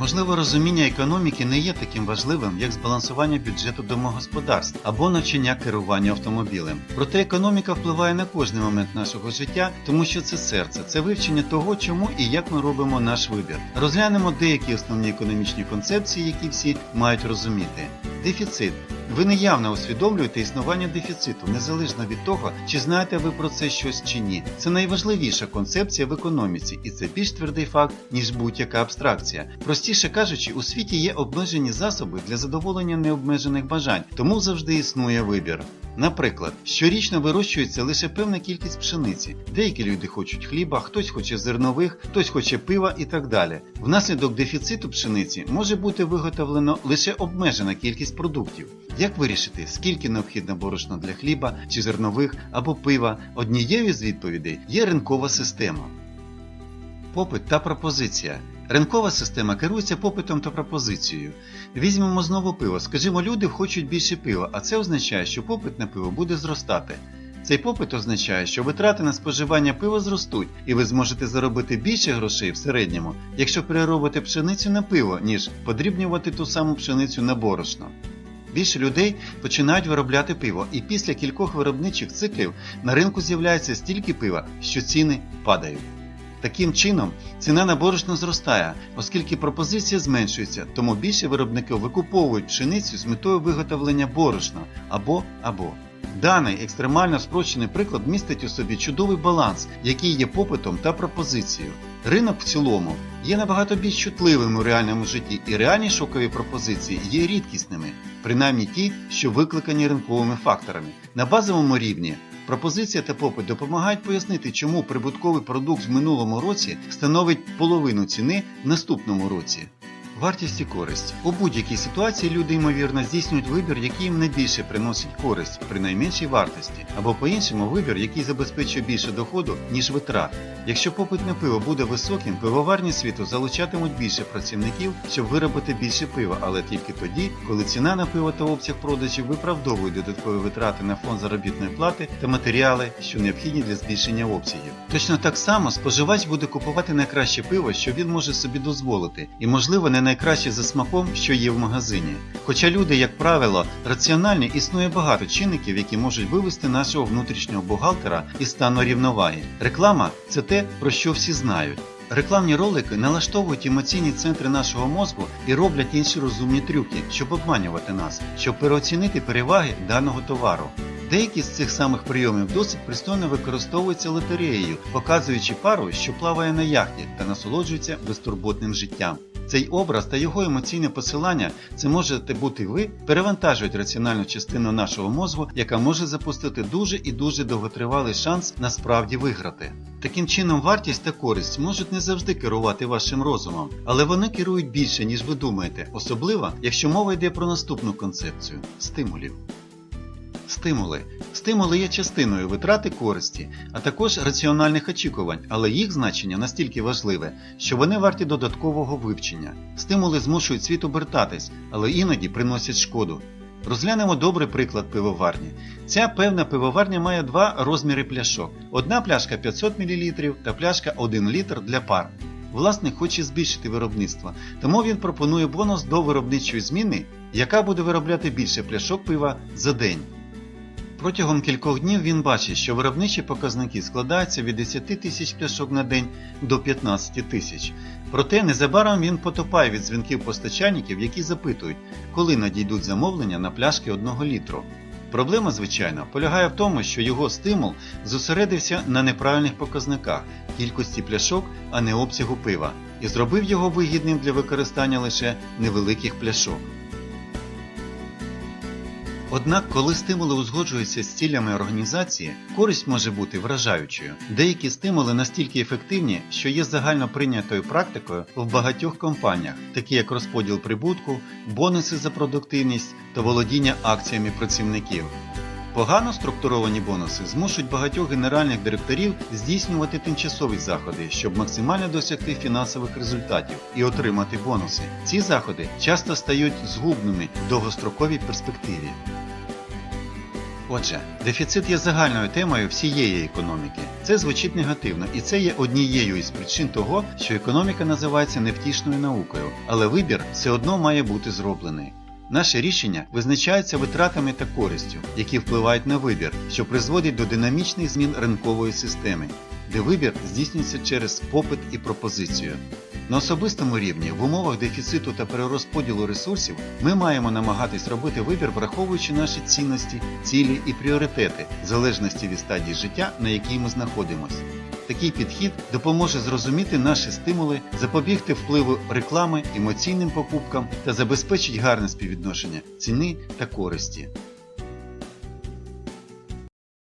Можливо, розуміння економіки не є таким важливим, як збалансування бюджету домогосподарств або навчання керування автомобілем. Проте економіка впливає на кожний момент нашого життя, тому що це серце, це вивчення того, чому і як ми робимо наш вибір. Розглянемо деякі основні економічні концепції, які всі мають розуміти. Дефіцит. Ви неявно усвідомлюєте існування дефіциту, незалежно від того, чи знаєте ви про це щось чи ні. Це найважливіша концепція в економіці, і це більш твердий факт, ніж будь-яка абстракція. Простіше кажучи, у світі є обмежені засоби для задоволення необмежених бажань, тому завжди існує вибір. Наприклад, щорічно вирощується лише певна кількість пшениці. Деякі люди хочуть хліба, хтось хоче зернових, хтось хоче пива і так далі. Внаслідок дефіциту пшениці може бути виготовлено лише обмежена кількість продуктів. Як вирішити, скільки необхідно борошна для хліба чи зернових або пива? Однією з відповідей є ринкова система. Попит та пропозиція. Ринкова система керується попитом та пропозицією. Візьмемо знову пиво. Скажімо, люди хочуть більше пива, а це означає, що попит на пиво буде зростати. Цей попит означає, що витрати на споживання пива зростуть, і ви зможете заробити більше грошей в середньому, якщо переробите пшеницю на пиво, ніж подрібнювати ту саму пшеницю на борошно. Більше людей починають виробляти пиво, і після кількох виробничих циклів на ринку з'являється стільки пива, що ціни падають. Таким чином, ціна на борошно зростає, оскільки пропозиція зменшується, тому більше виробники викуповують пшеницю з метою виготовлення борошна або або. Даний екстремально спрощений приклад містить у собі чудовий баланс, який є попитом та пропозицією. Ринок в цілому є набагато більш чутливим у реальному житті, і реальні шокові пропозиції є рідкісними, принаймні ті, що викликані ринковими факторами. На базовому рівні Пропозиція та попит допомагають пояснити, чому прибутковий продукт в минулому році становить половину ціни в наступному році. Вартість і користь. У будь-якій ситуації люди, ймовірно, здійснюють вибір, який їм найбільше приносить користь при найменшій вартості, або по-іншому вибір, який забезпечує більше доходу, ніж витрат. Якщо попит на пиво буде високим, пивоварні світу залучатимуть більше працівників, щоб виробити більше пива, але тільки тоді, коли ціна на пиво та обсяг продажів виправдовують додаткові витрати на фонд заробітної плати та матеріали, що необхідні для збільшення обсягів. Точно так само споживач буде купувати найкраще пиво, що він може собі дозволити, і можливо не найкраще за смаком, що є в магазині. Хоча люди, як правило, раціональні, існує багато чинників, які можуть вивести нашого внутрішнього бухгалтера із стану рівноваги. Реклама це те, про що всі знають. Рекламні ролики налаштовують емоційні центри нашого мозку і роблять інші розумні трюки, щоб обманювати нас, щоб переоцінити переваги даного товару. Деякі з цих самих прийомів досить пристойно використовуються лотереєю, показуючи пару, що плаває на яхті та насолоджується безтурботним життям. Цей образ та його емоційне посилання це можете бути ви, перевантажують раціональну частину нашого мозку, яка може запустити дуже і дуже довготривалий шанс насправді виграти. Таким чином, вартість та користь можуть не завжди керувати вашим розумом, але вони керують більше, ніж ви думаєте, особливо якщо мова йде про наступну концепцію стимулів. Стимули. Стимули є частиною витрати користі, а також раціональних очікувань, але їх значення настільки важливе, що вони варті додаткового вивчення. Стимули змушують світ обертатись, але іноді приносять шкоду. Розглянемо добрий приклад пивоварні. Ця певна пивоварня має два розміри пляшок: одна пляшка 500 мл та пляшка 1 літр для пар. Власник хоче збільшити виробництво, тому він пропонує бонус до виробничої зміни, яка буде виробляти більше пляшок пива за день. Протягом кількох днів він бачить, що виробничі показники складаються від 10 тисяч пляшок на день до 15 тисяч. Проте незабаром він потопає від дзвінків постачальників, які запитують, коли надійдуть замовлення на пляшки 1 літру. Проблема, звичайно, полягає в тому, що його стимул зосередився на неправильних показниках кількості пляшок, а не обсягу пива, і зробив його вигідним для використання лише невеликих пляшок. Однак, коли стимули узгоджуються з цілями організації, користь може бути вражаючою. Деякі стимули настільки ефективні, що є загально прийнятою практикою в багатьох компаніях, такі як розподіл прибутку, бонуси за продуктивність та володіння акціями працівників. Погано структуровані бонуси змушують багатьох генеральних директорів здійснювати тимчасові заходи, щоб максимально досягти фінансових результатів і отримати бонуси. Ці заходи часто стають згубними в довгостроковій перспективі. Отже, дефіцит є загальною темою всієї економіки. Це звучить негативно, і це є однією із причин того, що економіка називається невтішною наукою, але вибір все одно має бути зроблений. Наше рішення визначається витратами та користю, які впливають на вибір, що призводить до динамічних змін ринкової системи, де вибір здійснюється через попит і пропозицію. На особистому рівні, в умовах дефіциту та перерозподілу ресурсів, ми маємо намагатись робити вибір, враховуючи наші цінності, цілі і пріоритети, в залежності від стадії життя, на якій ми знаходимося. Такий підхід допоможе зрозуміти наші стимули, запобігти впливу реклами, емоційним покупкам та забезпечить гарне співвідношення ціни та користі.